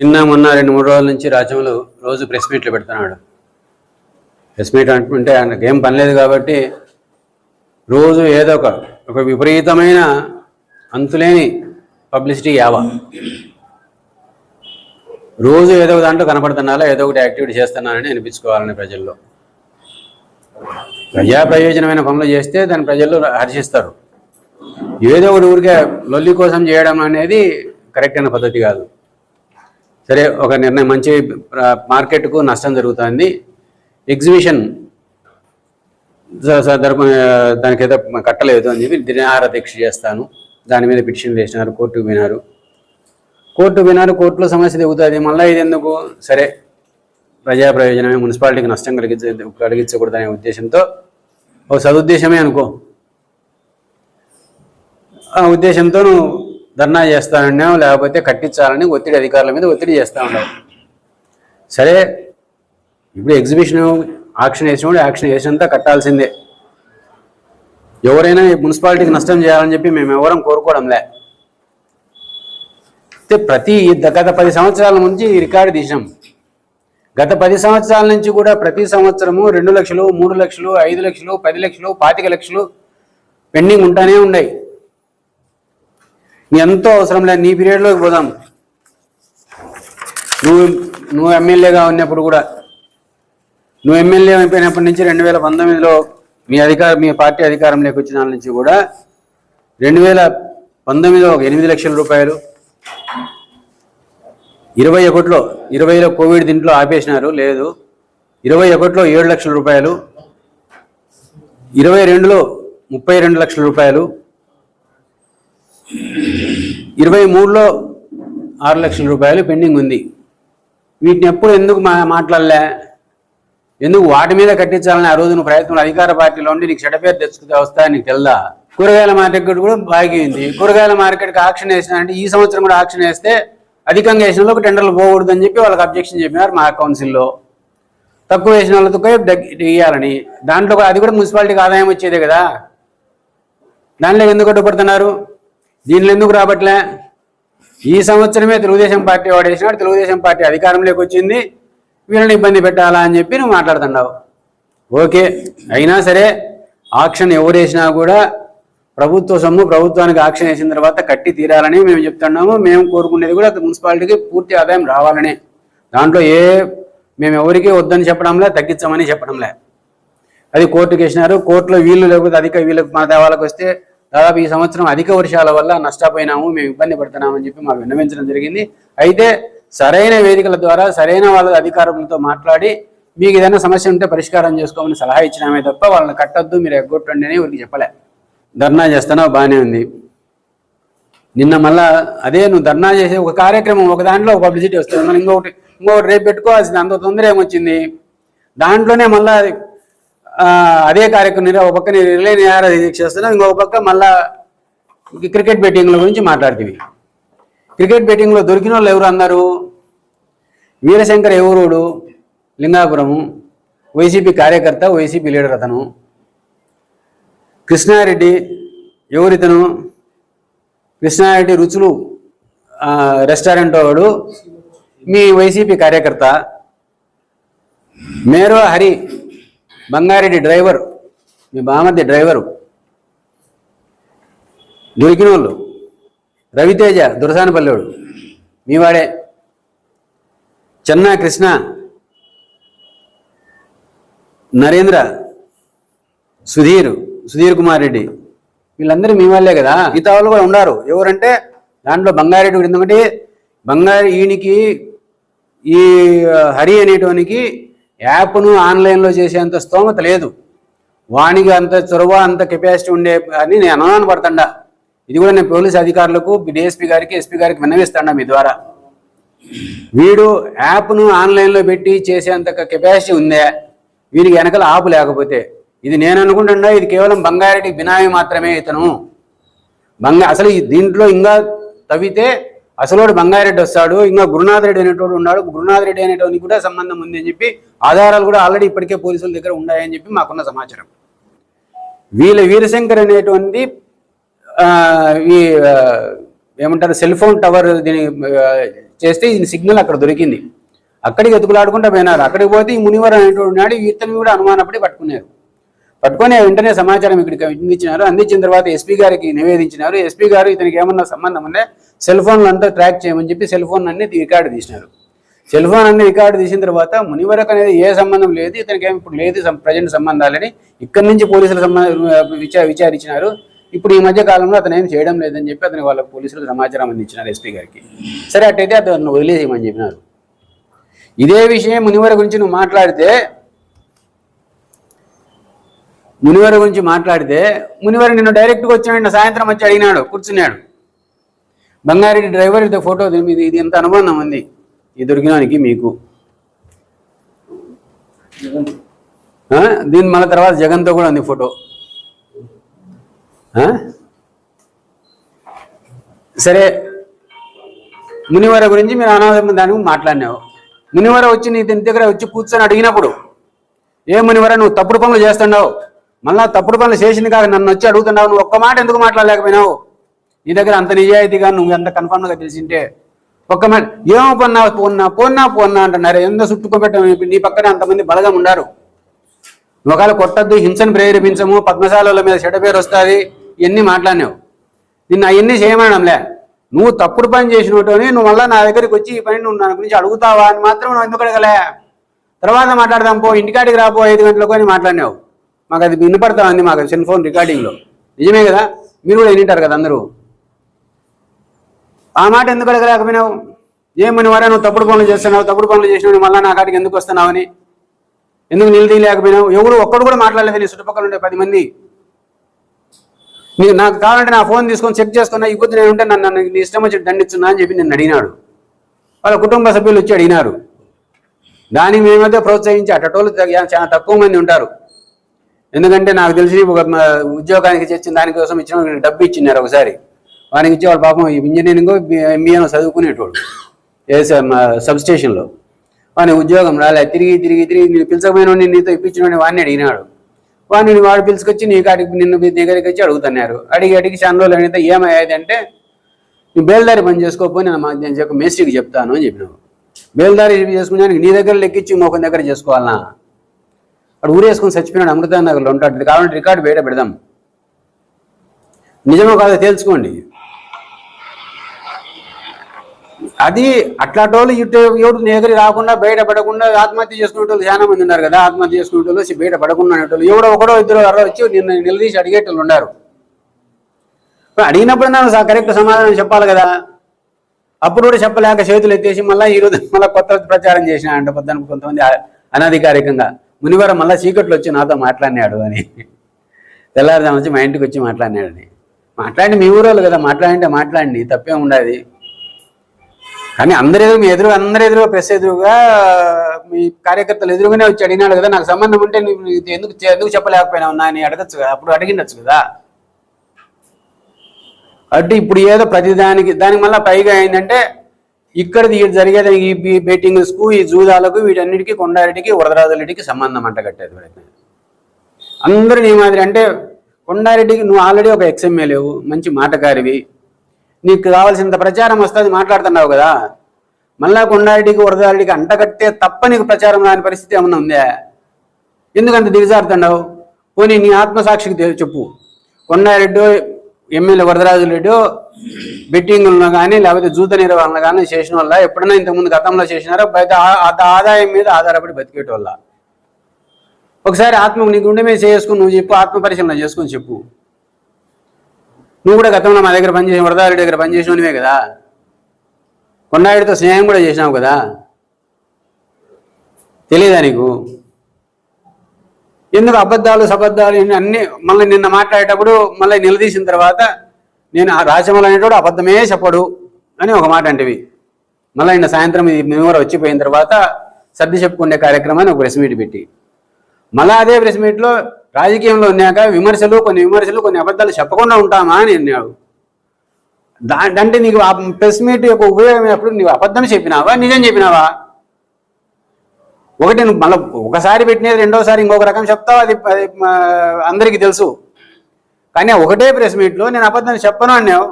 నిన్న మొన్న రెండు మూడు రోజుల నుంచి రాజ్యంలో రోజు ప్రెస్ మీట్లు పెడుతున్నాడు. ప్రెస్ మీట్ అంటుంటే ఆయనకు ఏం పని లేదు కాబట్టి రోజు ఏదో ఒక ఒక విపరీతమైన అంతులేని పబ్లిసిటీ యావ. రోజు ఏదో ఒక దాంట్లో కనపడుతున్నారా ఏదో ఒకటి యాక్టివిటీ చేస్తున్నానని అనిపించుకోవాలని ప్రజల్లో. ప్రజా ప్రయోజనమైన పనులు చేస్తే దాన్ని ప్రజలు హర్షిస్తారు. ఏదో ఒకటి ఊరికే లొల్లి కోసం చేయడం అనేది కరెక్ట్ అయిన పద్ధతి కాదు. సరే ఒక నిర్ణయం మంచి మార్కెట్కు నష్టం జరుగుతుంది. ఎగ్జిబిషన్ సందర్భం దానికి ఏదో కట్టలేదు అని చెప్పి దినాహార దీక్ష చేస్తాను. దాని మీద పిటిషన్ వేసినారు కోర్టుకు వినారు కోర్టు వినారు కోర్టులో సమస్య దిగుతుంది. మళ్ళీ ఇది ఎందుకు? సరే ప్రజా ప్రయోజనమే మున్సిపాలిటీకి నష్టం కలిగించ కలిగించకూడదనే ఉద్దేశంతో ఒక సదుద్దేశమే అనుకో. ఆ ఉద్దేశంతో నువ్వు ధర్నా చేస్తానన్నావు లేకపోతే కట్టించాలని ఒత్తిడి అధికారుల మీద ఒత్తిడి చేస్తూ ఉన్నావు. సరే ఇప్పుడు ఎగ్జిబిషన్ ఆక్షన్ వేసినప్పుడు యాక్షన్ వేసినంత కట్టాల్సిందే. ఎవరైనా మున్సిపాలిటీకి నష్టం చేయాలని చెప్పి మేము ఎవరం కోరుకోవడంలే అయితే ప్రతి గత పది సంవత్సరాల నుంచి రికార్డు తీసాం గత పది సంవత్సరాల నుంచి కూడా ప్రతి సంవత్సరము రెండు లక్షలు మూడు లక్షలు ఐదు లక్షలు పది లక్షలు పాతిక లక్షలు పెండింగ్ ఉంటానే ఉన్నాయి. నీ ఎంతో అవసరం లేదు నీ పీరియడ్లోకి పోదాం. నువ్వు నువ్వు ఎమ్మెల్యేగా ఉన్నప్పుడు కూడా నువ్వు ఎమ్మెల్యే అయిపోయినప్పటి నుంచి రెండు వేల పంతొమ్మిదిలో మీ అధికార మీ పార్టీ అధికారంలోకి వచ్చిన నుంచి కూడా రెండు వేల పంతొమ్మిదిలో ఒక ఎనిమిది లక్షల రూపాయలు ఇరవై ఒకటిలో ఇరవైలో కోవిడ్ దీంట్లో ఆపేసినారు లేదు. ఇరవై ఒకటిలో ఏడు లక్షల రూపాయలు ఇరవై రెండులో ముప్పై రెండు లక్షల రూపాయలు ఇరవై మూడులో ఆరు లక్షల రూపాయలు పెండింగ్ ఉంది. వీటిని ఎప్పుడు ఎందుకు మా మాట్లాడలే? ఎందుకు వాటి మీద కట్టించాలని ఆ రోజు నువ్వు ప్రయత్నం అధికార పార్టీలో ఉండి నీకు చెడపేరు పేరు తెచ్చుకుంటే నీకు తెల్దా? కూరగాయల మార్కెట్ కూడా బాగా కూరగాయల మార్కెట్కి ఆక్షన్ వేసినారంటే ఈ సంవత్సరం కూడా ఆక్షన్ వేస్తే అధికంగా వేసిన వాళ్ళకి టెండర్లు పోకూడదు అని చెప్పి వాళ్ళకి అబ్జెక్షన్ చెప్పినారు మా కౌన్సిల్లో. తక్కువ వేసిన వాళ్ళతో ఇవ్వాలని దాంట్లో అది కూడా మున్సిపాలిటీకి ఆదాయం వచ్చేదే కదా. దానిలో ఎందుకు అడ్డుపడుతున్నారు దీనిలో ఎందుకు రాబట్లే ఈ సంవత్సరమే తెలుగుదేశం పార్టీ వాడేసినాడు తెలుగుదేశం పార్టీ అధికారంలోకి వచ్చింది. వీళ్ళని ఇబ్బంది పెట్టాలా అని చెప్పి నువ్వు మాట్లాడుతున్నావు. ఓకే. అయినా సరే ఆక్షన్ ఎవరు వేసినా కూడా ప్రభుత్వ సొమ్ము ప్రభుత్వానికి ఆక్షన్ వేసిన తర్వాత కట్టి తీరాలని మేము చెప్తున్నాము. మేము కోరుకునేది కూడా మున్సిపాలిటీకి పూర్తి ఆదాయం రావాలని. దాంట్లో ఏ మేము ఎవరికి వద్దని చెప్పడంలే తగ్గించమని చెప్పడంలే. అది కోర్టుకి వేసినారు కోర్టులో వీళ్ళు లేకపోతే అధిక వీళ్ళకి మా దేవాలకు వస్తే దాదాపు ఈ సంవత్సరం అధిక వర్షాల వల్ల నష్టపోయినాము మేము ఇబ్బంది పడుతున్నామని చెప్పి మాకు విన్నవించడం జరిగింది. అయితే సరైన వేదికల ద్వారా సరైన వాళ్ళ అధికారులతో మాట్లాడి మీకు ఏదైనా సమస్య ఉంటే పరిష్కారం చేసుకోమని సలహా ఇచ్చినామే తప్ప వాళ్ళని కట్టొద్దు మీరు ఎగ్గొట్టండి అని ఊరికి చెప్పలే. ధర్నా చేస్తున్నావు బాగానే ఉంది. నిన్న మళ్ళా అదే నువ్వు ధర్నా చేసే ఒక కార్యక్రమం ఒక దాంట్లో ఒక పబ్లిసిటీ వస్తుంది. మనం ఇంకొకటి ఇంకొకటి రేపు పెట్టుకోవాల్సింది. అంత తొందర ఏమొచ్చింది? దాంట్లోనే మళ్ళా అదే కార్యక్రమం ఒక పక్క నేను రిలే నిహార దీక్ష చేస్తున్నావు ఇంకొక పక్క మళ్ళా క్రికెట్ బెట్టింగ్ల గురించి మాట్లాడుతుంది. క్రికెట్ బెట్టింగ్లో దొరికిన వాళ్ళు ఎవరు అన్నారు వీరశంకర్ ఎవరుడు? లింగాపురము. వైసీపీ కార్యకర్త వైసీపీ లీడర్ అతను. కృష్ణారెడ్డి ఎవరితను? కృష్ణారెడ్డి రుచులు రెస్టారెంట్ వాడు. మీ వైసీపీ కార్యకర్త మేరో హరి బంగారెడ్డి డ్రైవర్ మీ బామర్ది డ్రైవరు దొరికిన వాళ్ళు రవితేజ దురసానపల్లివాడు మీవాడే చెన్నా కృష్ణ నరేంద్ర సుధీర్ సుధీర్ కుమార్ రెడ్డి. వీళ్ళందరూ మీ వాళ్ళే కదా? మిగతా వాళ్ళు కూడా ఉన్నారు. ఎవరంటే దాంట్లో బంగారెడ్డి ఎందుకంటే బంగారు ఈయనకి ఈ హరి అనేటోనికి యాప్ను ఆన్లైన్లో చేసేంత స్తోమత లేదు. వానికి అంత చొరవ అంత కెపాసిటీ ఉండే అని నేను అనుమాన పడుతుండా. ఇది కూడా నేను పోలీస్ అధికారులకు డిఎస్పీ గారికి ఎస్పీ గారికి విన్నవిస్తాడా మీ ద్వారా. వీడు యాప్ను ఆన్లైన్లో పెట్టి చేసేంత కెపాసిటీ ఉందే. వీరికి వెనకాల ఆపు లేకపోతే. ఇది నేను అనుకుంటున్నా ఇది కేవలం బంగారెడ్డి బినామీ మాత్రమే ఇతను. బంగా అసలు దీంట్లో ఇంకా తవ్వితే అసలోడు బంగారెడ్డి వస్తాడు ఇంకా గురునాథ్ రెడ్డి అనేటోడు ఉన్నాడు గురునాథ్ రెడ్డి కూడా సంబంధం ఉంది అని చెప్పి ఆధారాలు కూడా ఆల్రెడీ ఇప్పటికే పోలీసుల దగ్గర ఉన్నాయని చెప్పి మాకున్న సమాచారం. వీళ్ళ వీరశంకర్ అనేటువంటి ఈ ఏమంటారు సెల్ ఫోన్ టవర్ దీని చేస్తే ఇది సిగ్నల్ అక్కడ దొరికింది. అక్కడికి ఎతుకులాడుకుంటూ పోయినారు. అక్కడికి పోతే ఈ మునివర్ అనేటువంటి నాడు ఇతను కూడా అనుమానపడి పట్టుకున్నారు. పట్టుకొని వెంటనే సమాచారం ఇక్కడికి అందించినారు. అందించిన తర్వాత ఎస్పీ గారికి నివేదించినారు. ఎస్పీ గారు ఇతనికి ఏమన్నా సంబంధం ఉంటే సెల్ ఫోన్లు అంతా ట్రాక్ చేయమని చెప్పి సెల్ ఫోన్ అన్ని రికార్డు తీసినారు. సెల్ ఫోన్ అన్ని రికార్డు తీసిన తర్వాత మునివరకు అనేది ఏ సంబంధం లేదు ఇతనికి ఏమి ఇప్పుడు లేదు ప్రజెంట్ సంబంధాలని ఇక్కడి నుంచి పోలీసులు సంబంధ విచార విచారించినారు. ఇప్పుడు ఈ మధ్య కాలంలో అతను ఏం చేయడం లేదని చెప్పి అతని వాళ్ళ పోలీసులకు సమాచారం అందించినారు ఎస్పీ గారికి. సరే అట్టయితే అతను వదిలేసేయమని చెప్పినారు. ఇదే విషయం మునివర గురించి నువ్వు మాట్లాడితే మునివర గురించి మాట్లాడితే మునివర నిన్ను డైరెక్ట్గా వచ్చాడు సాయంత్రం వచ్చి అడిగినాడు కూర్చున్నాడు. బంగారెడ్డి డ్రైవర్ ఇది ఫోటో దీని మీద ఇది ఎంత అనుబంధం ఉంది? ఈ దొరికినానికి మీకు. ఆ? దీని మళ్ళీ తర్వాత జగన్తో కూడా ఉంది ఫోటో ఆ? సరే మునివర గురించి మీరు అనాథమైన దానికి మాట్లాడినావు. మునివర వచ్చి నీ దీని దగ్గర వచ్చి కూర్చొని అడిగినప్పుడు ఏ మునివర నువ్వు తప్పుడు పనులు చేస్తున్నావు? మళ్ళా తప్పుడు పనులు చేసింది కాక నన్ను వచ్చి అడుగుతున్నావు నువ్వు ఒక్క మాట ఎందుకు మాట్లాడలేకపోయినావు? నీ దగ్గర అంత నిజాయితీగా నువ్వు ఎంత కన్ఫర్మ్గా తెలిసింటే ఒక్క మాట ఏమో పొన్నా పోన్నా పోన్నా పోన్నా అంటున్నారు. ఎంత చుట్టుకోబెట్టాము నీ పక్కన అంతమంది బలగం ఉన్నారు ఒకవేళ కొట్టద్దు హింసను ప్రేరేపించము పద్మశాలల మీద చెడ్డ పేరు వస్తుంది ఇవన్నీ మాట్లాడినావు. నిన్ను అవన్నీ చేయమనంలే నువ్వు తప్పుడు పని చేసినట్టుని నువ్వు మళ్ళీ నా దగ్గరికి వచ్చి ఈ పని నువ్వు నా గురించి అడుగుతావా అని మాత్రం నువ్వు ఎందుకు అడగలే? తర్వాత మాట్లాడదాం పో ఇంటికాడికి రాపో ఐదు గంటలకు అని మాట్లాడినావు. మాకు అది వినపడతా ఉంది మాకు సెల్ ఫోన్ రికార్డింగ్లో నిజమే కదా? మీరు కూడా వినింటారు కదా అందరూ. ఆ మాట ఎందుకు అడగలేకపోయినావు ఏమని వారా నువ్వు తప్పుడు పనులు చేస్తున్నావు? తప్పుడు పనులు చేసినావు మళ్ళీ నా కాడికి ఎందుకు వస్తున్నావని? ఎందుకు నిలదీయలేకపోయినావు ఎవరు ఒక్కడు కూడా మాట్లాడలేదు నీ చుట్టుపక్కల ఉండే పది మంది. నీకు నాకు కావాలంటే నా ఫోన్ తీసుకొని చెక్ చేసుకున్నా ఈ నేను ఉంటే నన్ను నీ ఇష్టం వచ్చి దండిస్తున్నా అని చెప్పి నేను అడిగినాడు. వాళ్ళ కుటుంబ సభ్యులు వచ్చి అడిగినారు. దానికి మేమైతే ప్రోత్సహించి అటటోళ్ళు చాలా తక్కువ మంది ఉంటారు. ఎందుకంటే నాకు తెలిసి ఒక ఉద్యోగానికి చేసిన దానికోసం ఇచ్చిన డబ్బు ఇచ్చినారు ఒకసారి. వానికి ఇచ్చేవాడు వాళ్ళ పాపం ఇంజనీరింగ్ ఎంబీఏను చదువుకునేటోడు ఏ సబ్ స్టేషన్లో వాని ఉద్యోగం రాలే. తిరిగి తిరిగి తిరిగి నేను పిలిచకపోయిన నీతో ఇప్పించిన వాడిని అడిగినాడు. వాడిని వాడు పిలుచుకొచ్చి నీ కాడికి నిన్ను దగ్గరికి వచ్చి అడుగుతున్నారు. అడిగి అడిగి చాలా రోజులు అడిగితే ఏమయ్యేది అంటే నువ్వు బేల్దారి పని చేసుకోకపోయి నేను మా నేను చెప్ప మేస్త్రికి చెప్తాను అని చెప్పినావు బేల్దారి చేసుకున్నానికి నీ దగ్గర లెక్కించి ఇంకొక దగ్గర చేసుకోవాలనా? వాడు ఊరేసుకుని చచ్చిపోయినాడు అమృత నగర్లో ఉంటాడు. కావాలంటే రికార్డు బయట పెడదాం. నిజమో కాదో తేల్చుకోండి. అది అట్లాంటోళ్ళు ఇటు ఎవడు నీ రాకుండా బయట పడకుండా ఆత్మహత్య చేసుకునేటోళ్ళు చాలా మంది ఉన్నారు కదా. ఆత్మహత్య చేసుకునేటోళ్ళు వచ్చి బయట పడకుండా అనేటోళ్ళు ఎవడో ఒకడో ఇద్దరు అరవై వచ్చి నిన్న నిలదీసి అడిగేటోళ్ళు ఉన్నారు. అడిగినప్పుడు నాకు కరెక్ట్ సమాధానం చెప్పాలి కదా. అప్పుడు కూడా చెప్పలేక చేతులు ఎత్తేసి మళ్ళీ ఈరోజు మళ్ళీ కొత్త ప్రచారం చేసిన అంటే. పొద్దున కొంతమంది అనధికారికంగా. మునివారం మళ్ళీ చీకట్లు వచ్చి నాతో మాట్లాడినాడు అని. తెల్లారుదాం వచ్చి మా ఇంటికి వచ్చి మాట్లాడినాడని మాట్లాడి మీ ఊరోళ్ళు కదా మాట్లాడింటే మాట్లాడండి తప్పేం ఉండదు. కానీ అందరి ఎదురు మీ ఎదురు అందరి ఎదురు ప్రెస్ ఎదురుగా మీ కార్యకర్తలు ఎదురుగానే వచ్చి అడిగినాడు కదా నాకు సంబంధం ఉంటే నువ్వు ఇది ఎందుకు ఎందుకు చెప్పలేకపోయినా ఉన్నా అని అడగచ్చు కదా అప్పుడు అడిగిండొచ్చు కదా. అంటే ఇప్పుడు ఏదో ప్రతిదానికి దానికి మళ్ళీ పైగా ఏంటంటే ఇక్కడ జరిగేది ఈ బెట్టింగ్స్కు ఈ జూదాలకు వీటన్నిటికీ కొండారెడ్డికి వరదరాజులరెడ్డికి సంబంధం అంట కట్టేది ప్రయత్నం అందరూ నీ మాదిరి అంటే కొండారెడ్డికి నువ్వు ఆల్రెడీ ఒక ఎక్స్ఎంఏ లేవు మంచి మాటకారివి. నీకు కావాల్సినంత ప్రచారం వస్తుంది మాట్లాడుతున్నావు కదా. మళ్ళా కొండారెడ్డికి వరదారెడ్డికి అంటగట్టే తప్ప నీకు ప్రచారం రాని పరిస్థితి ఏమన్నా ఉందా? ఎందుకంత దిగజారుతున్నావు? పోనీ నీ ఆత్మసాక్షికి చెప్పు. కొండారెడ్డి ఎమ్మెల్యే వరదరాజు రెడ్డి బెట్టింగ్లను కానీ లేకపోతే జూత నిర్వహణ కానీ చేసిన వల్ల ఎప్పుడైనా ఇంతకుముందు గతంలో చేసినారో బయట ఆ- ఆదాయం మీద ఆధారపడి బతికేటోళ్ళ ఒకసారి ఆత్మ నీ గుండె మీద చేసుకుని నువ్వు చెప్పు ఆత్మ పరిశీలన చేసుకుని చెప్పు. నువ్వు కూడా గతంలో మా దగ్గర పనిచేసిన వరదారెడ్డి దగ్గర పనిచేసినవే కదా. కొండారెడ్డితో స్నేహం కూడా చేసినావు కదా. తెలియదా నీకు? ఎందుకు అబద్ధాలు సబద్ధాలు అన్ని మళ్ళీ నిన్న మాట్లాడేటప్పుడు మళ్ళీ నిలదీసిన తర్వాత నేను ఆ రాజమౌళి అనేటోడు అబద్ధమే చెప్పడు అని ఒక మాట అంటివి. మళ్ళీ నిన్న సాయంత్రం ఇది మేము కూడా వచ్చిపోయిన తర్వాత సర్ది చెప్పుకునే కార్యక్రమాన్ని ఒక ప్రెస్ మీట్ పెట్టి. మళ్ళీ అదే ప్రెస్ మీట్లో రాజకీయంలో ఉన్నాక విమర్శలు కొన్ని విమర్శలు కొన్ని అబద్ధాలు చెప్పకుండా ఉంటామా అని అన్నాడు. దా అంటే నీకు ఆ ప్రెస్ మీట్ యొక్క ఉపయోగం ఎప్పుడు నీవు అబద్ధం చెప్పినావా నిజం చెప్పినావా? ఒకటి మళ్ళీ ఒకసారి పెట్టినది రెండోసారి ఇంకొక రకం చెప్తావు అది అది, అందరికీ తెలుసు. కానీ ఒకటే ప్రెస్ మీట్లో నేను అబద్ధం చెప్పను అన్నావు.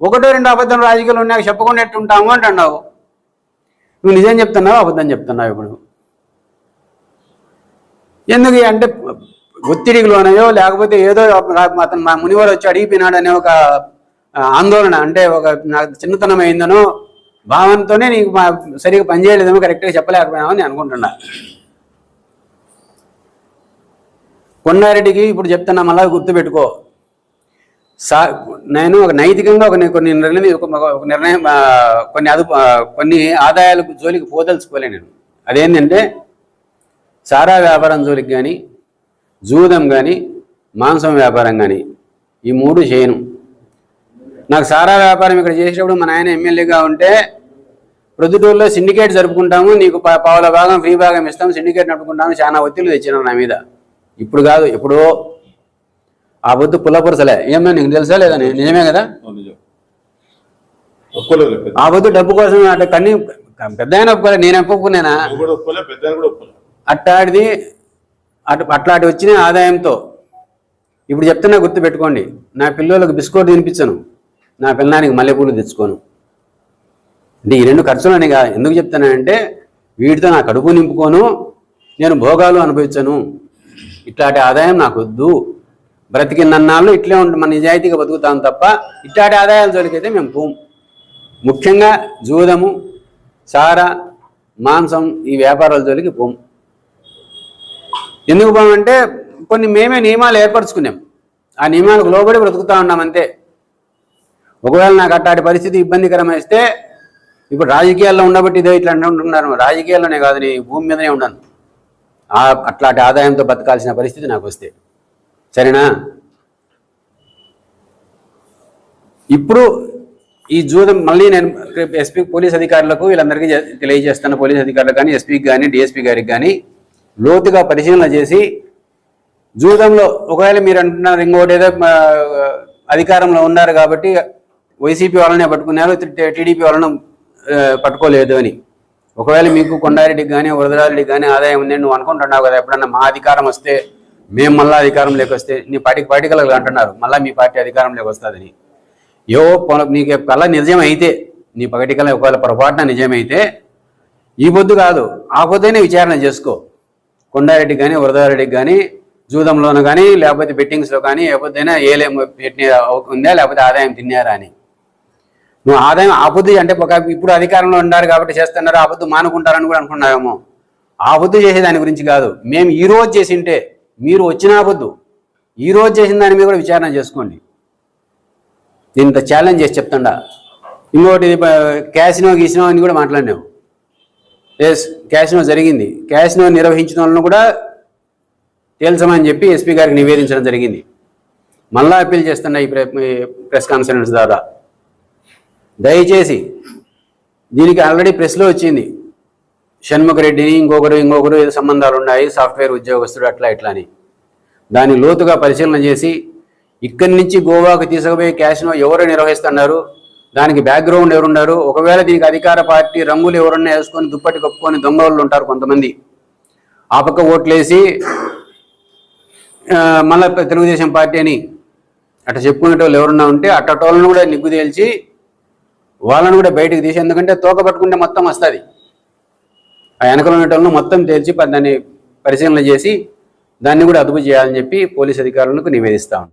ఒకటో రెండు అబద్ధం రాజకీయాలు ఉన్నాక చెప్పకుండా ఎట్టుంటాము అంటున్నావు. నువ్వు నిజం చెప్తున్నావు? అబద్ధం చెప్తున్నావు ఇప్పుడు? ఎందుకు అంటే ఒత్తిడికి లోనయో లేకపోతే ఏదో అతను మా మునివారు వచ్చి అడిగిపోయినాడనే ఒక ఆందోళన అంటే ఒక నాకు చిన్నతనం అయిందనో భావనతోనే నీకు మా సరిగ్గా పనిచేయలేదేమో కరెక్ట్గా చెప్పలేకపోయామో నేను అనుకుంటున్నా. కొండారెడ్డికి ఇప్పుడు చెప్తున్నా మళ్ళా గుర్తుపెట్టుకో. సా నేను ఒక నైతికంగా ఒక కొన్ని నిర్ణయం ఒక నిర్ణయం కొన్ని అదుపు కొన్ని ఆదాయాలకు జోలికి పోదలుచుకోలే నేను. అదేంటంటే సారా వ్యాపారం జోలికి కానీ జూదం కానీ మాంసం వ్యాపారం కానీ ఈ మూడు చేయను. నాకు సారా వ్యాపారం ఇక్కడ చేసేటప్పుడు మా నాయన ఎమ్మెల్యేగా ఉంటే ప్రొద్దుటూరులో సిండికేట్ జరుపుకుంటాము నీకు పావుల భాగం ఫ్రీ భాగం ఇస్తాం సిండికేట్ నడుపుకుంటాము చాలా ఒత్తిళ్ళు తెచ్చినారు నా మీద. ఇప్పుడు కాదు ఎప్పుడో ఆ పొద్దు పుల్లపురసలే. ఏమన్నా నీకు తెలుసా లేదా? నిజమే కదా? ఆ పొద్దు డబ్బు కోసం అంటే కన్నీ పెద్ద ఆయన నేను ఒప్పుకోలే ఆయన కూడా ఒప్పుకోలే. అట్లాంటిది అటు అట్లాంటి వచ్చిన ఆదాయంతో. ఇప్పుడు చెప్తున్నా గుర్తు పెట్టుకోండి నా పిల్లలకు బిస్కెట్ తినిపించను. నా పిల్లానికి మల్లెపూలు తెచ్చుకోను. అంటే ఈ రెండు ఖర్చులు అని ఎందుకు చెప్తానంటే వీటితో నా కడుపు నింపుకోను నేను భోగాలు అనుభవించను. ఇట్లాంటి ఆదాయం నాకు వద్దు బ్రతికినన్నాళ్ళు ఇట్లే ఉండి మన నిజాయితీగా బతుకుతాం తప్ప ఇట్లాంటి ఆదాయాల జోలికైతే మేము పోం. ముఖ్యంగా జూదము సారా మాంసం ఈ వ్యాపారాల జోలికి పోం. ఎందుకు పోమంటే కొన్ని మేమే నియమాలు ఏర్పరచుకున్నాం. ఆ నియమాలకు లోబడి బ్రతుకుతా ఉన్నాం అంతే. ఒకవేళ నాకు అట్లాంటి పరిస్థితి ఇబ్బందికరమైస్తే ఇప్పుడు రాజకీయాల్లో ఉండబట్టి ఇదే ఇట్లా అంటున్నారు రాజకీయాల్లోనే కాదు నీ భూమి మీదనే ఉండను అట్లాంటి ఆదాయంతో బతకాల్సిన పరిస్థితి నాకు వస్తే. సరేనా? ఇప్పుడు ఈ జూదం మళ్ళీ నేను ఎస్పీ పోలీస్ అధికారులకు వీళ్ళందరికీ జే- తెలియజేస్తాను. పోలీస్ అధికారులకు కానీ ఎస్పీకి కానీ డిఎస్పీ గారికి కానీ లోతుగా పరిశీలన చేసి జూదంలో ఒకవేళ మీరు అంటున్నారు ఇంకోటి ఏదో అధికారంలో ఉన్నారు కాబట్టి వైసీపీ వాళ్ళనే పట్టుకున్నారు టీడీపీ వాళ్ళను పట్టుకోలేదు అని. ఒకవేళ మీకు కొండారెడ్డికి కానీ వరదరారెడ్డికి కానీ ఆదాయం ఉందని నువ్వు అనుకుంటున్నావు కదా ఎప్పుడన్నా మా అధికారం వస్తే మేము మళ్ళీ అధికారం వస్తే నీ పార్టీకి పార్టీకలు అంటున్నారు మళ్ళీ మీ పార్టీ అధికారంలోకి లేకొస్తుందని. యో నీకు కళ నిజం అయితే నీ పగటి కళ ఒకవేళ పొరపాటున నిజమైతే ఈ పొద్దు కాదు ఆ పొద్దునే విచారణ చేసుకో. కొండారెడ్డికి కానీ వరదారెడ్డికి కానీ జూదంలోనూ కానీ లేకపోతే బెట్టింగ్స్లో కానీ లేకపోతేనా ఏలేం పెట్టిన ఉందా లేకపోతే ఆదాయం తిన్నారా అని. నువ్వు ఆదాయం ఆపొద్దు అంటే ఒక ఇప్పుడు అధికారంలో ఉన్నారు కాబట్టి చేస్తున్నారు ఆపొద్దు మానుకుంటారని కూడా అనుకున్నావేమో. ఆపొద్దు చేసే దాని గురించి కాదు. మేము ఈ రోజు చేసింటే మీరు వచ్చిన ఆపొద్దు. ఈ రోజు చేసిన దాని మీద కూడా విచారణ చేసుకోండి. ఇంత ఛాలెంజ్ చేసి చెప్తుండా. ఇంకోటి క్యాసినో గీసినో అని కూడా మాట్లాడినావు. ఎస్ క్యాసినో జరిగింది. క్యాసినో నిర్వహించిన వాళ్ళను కూడా తేల్చమని చెప్పి ఎస్పీ గారికి నివేదించడం జరిగింది. మళ్ళా అప్పీల్ చేస్తున్నా ఈ ఈ ప్రెస్ కాన్ఫరెన్స్ ద్వారా. దయచేసి దీనికి ఆల్రెడీ ప్రెస్లో వచ్చింది. షణ్ముఖరెడ్డిని ఇంకొకరు ఇంకొకరు ఏదో సంబంధాలు ఉన్నాయి సాఫ్ట్వేర్ ఉద్యోగస్తుడు అట్లా ఇట్లా అని. దాన్ని లోతుగా పరిశీలన చేసి ఇక్కడి నుంచి గోవాకు తీసుకుపోయే క్యాష్ను ఎవరు నిర్వహిస్తున్నారు దానికి బ్యాక్గ్రౌండ్ ఎవరున్నారు ఒకవేళ దీనికి అధికార పార్టీ రంగులు ఎవరన్నా వేసుకొని దుప్పటి కప్పుకొని దొంగ వాళ్ళు ఉంటారు కొంతమంది. ఆ పక్క ఓట్లేసి మళ్ళా తెలుగుదేశం పార్టీ అని అట్లా చెప్పుకునేటోళ్ళు ఎవరన్నా ఉంటే అట్టటోళ్ళను కూడా నిగ్గు తేల్చి వాళ్ళని కూడా బయటకు తీసి ఎందుకంటే తోక పట్టుకుంటే మొత్తం వస్తుంది. ఆ వెనకలు ఉండేటోళ్ళను మొత్తం తేల్చి దాన్ని పరిశీలన చేసి దాన్ని కూడా అదుపు చేయాలని చెప్పి పోలీస్ అధికారులకు నివేదిస్తా